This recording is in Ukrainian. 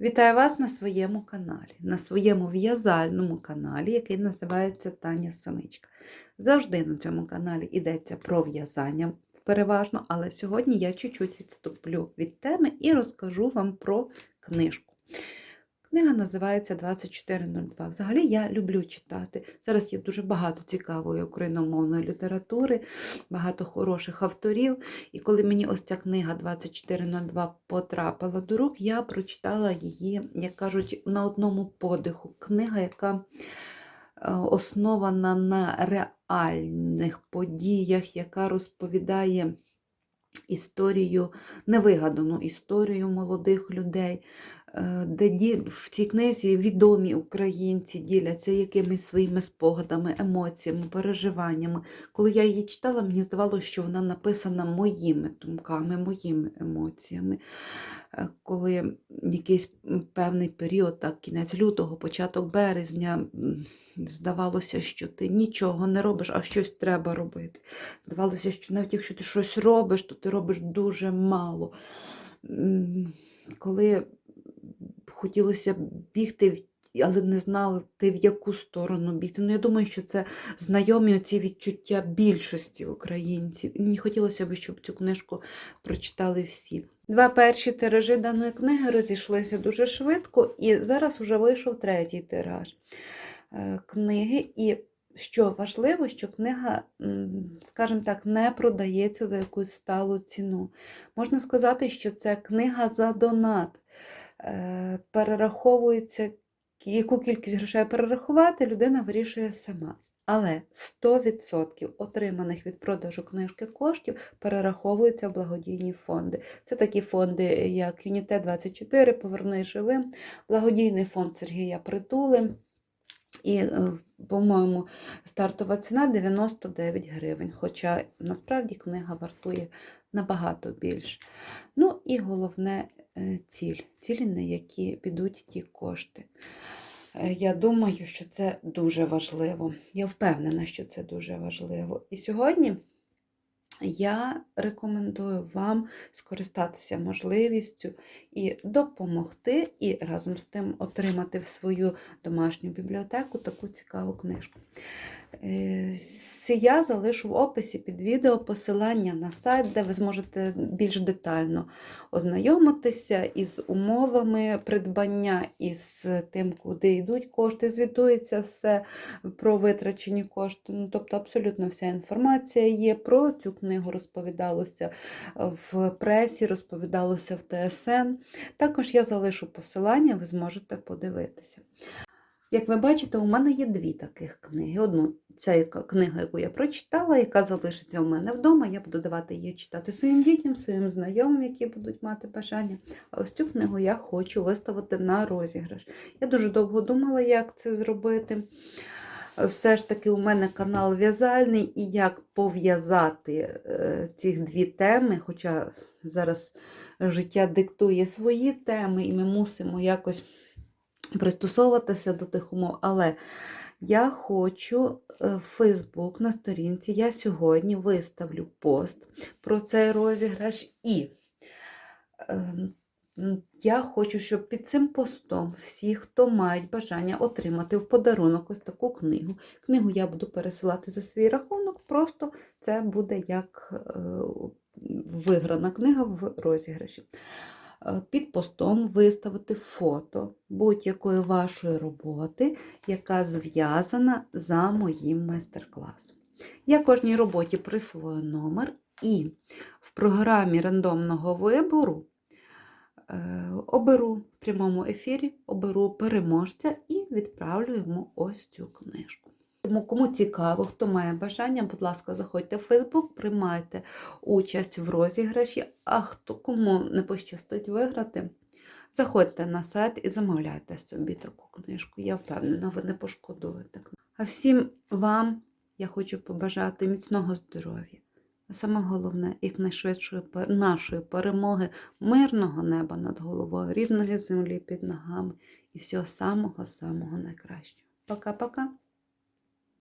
Вітаю вас на своєму каналі, на своєму в'язальному каналі, який називається Таня Самичка. Завжди на цьому каналі йдеться про в'язання переважно, але сьогодні я чуть-чуть відступлю від теми і розкажу вам про книжку. Книга називається 2402. Взагалі я люблю читати. Зараз є дуже багато цікавої україномовної літератури, багато хороших авторів. І коли мені ось ця книга 2402 потрапила до рук, я прочитала її, як кажуть, на одному подиху. Книга, яка е, основана на реальних подіях, яка розповідає історію, невигадану історію молодих людей, де в цій книзі відомі українці діляться якимись своїми спогадами, емоціями, переживаннями. Коли я її читала, мені здавалося, що вона написана моїми думками, моїми емоціями. Е, Коли якийсь певний період, так, кінець лютого, початок березня, здавалося, що ти нічого не робиш, а щось треба робити. Здавалося, що навіть якщо ти щось робиш, то ти робиш дуже мало. Коли хотілося бігти, але не знали в яку сторону бігти. Ну, я думаю, що це знайомі оці відчуття більшості українців. Мені хотілося б, щоб цю книжку прочитали всі. Два перші тиражі даної книги розійшлися дуже швидко, і зараз вже вийшов третій тираж е, книги. І що важливо, що книга, скажімо так, не продається за якусь сталу ціну. Можна сказати, що це книга за донат. Е, Перераховується, яку кількість грошей перерахувати, людина вирішує сама. Але 100% отриманих від продажу книжки коштів перераховуються в благодійні фонди. Це такі фонди, як Юніте 24, Поверни живим, благодійний фонд Сергія Притули. І, е, по-моєму, стартова ціна 99 гривень, хоча насправді книга вартує набагато більше. Ну і головне е, ціль, цілі, на які підуть ті кошти. Е, Я думаю, що це дуже важливо. Я впевнена, що це дуже важливо. І сьогодні я рекомендую вам скористатися можливістю і допомогти, і разом з тим отримати в свою домашню бібліотеку таку цікаву книжку. Е, Я залишу в описі під відео посилання на сайт, де ви зможете більш детально ознайомитися із умовами придбання, із тим, куди йдуть кошти, звітується все про витрачені кошти. Ну, тобто абсолютно вся інформація є. Про цю книгу розповідалося в пресі, розповідалося в ТСН. Також я залишу посилання, ви зможете подивитися. Як ви бачите, у мене є дві таких книги. Одну ця книга, яку я прочитала, яка залишиться у мене вдома. Я буду давати її читати своїм дітям, своїм знайомим, які будуть мати бажання. А ось цю книгу я хочу виставити на розіграш. Я дуже довго думала, як це зробити. Все ж таки, у мене канал в'язальний, і як пов'язати е, ці дві теми, хоча зараз життя диктує свої теми, і ми мусимо якось пристосовуватися до тих умов. Але я хочу е, в Фейсбук на сторінці, я сьогодні виставлю пост про цей розіграш і. е, Я хочу, щоб під цим постом всі, хто мають бажання отримати в подарунок ось таку книгу. Книгу я буду пересилати за свій рахунок, просто це буде як е, виграна книга в розіграші. Е, Під постом виставити фото будь-якої вашої роботи, яка зв'язана за моїм майстер-класом. Я кожній роботі присвою номер і в програмі рандомного вибору е, оберу в прямому ефірі, оберу переможця і відправлю йому ось цю книжку. Тому кому цікаво, хто має бажання, будь ласка, заходьте в Фейсбук, приймайте участь в розіграші, а хто кому не пощастить виграти, заходьте на сайт і замовляйте собі таку книжку. Я впевнена, ви не пошкодуєте. А всім вам я хочу побажати міцного здоров'я. А саме головне, якнайшвидшої нашої перемоги, мирного неба над головою, рідної землі під ногами і всього самого-самого найкращого. Пока-пока!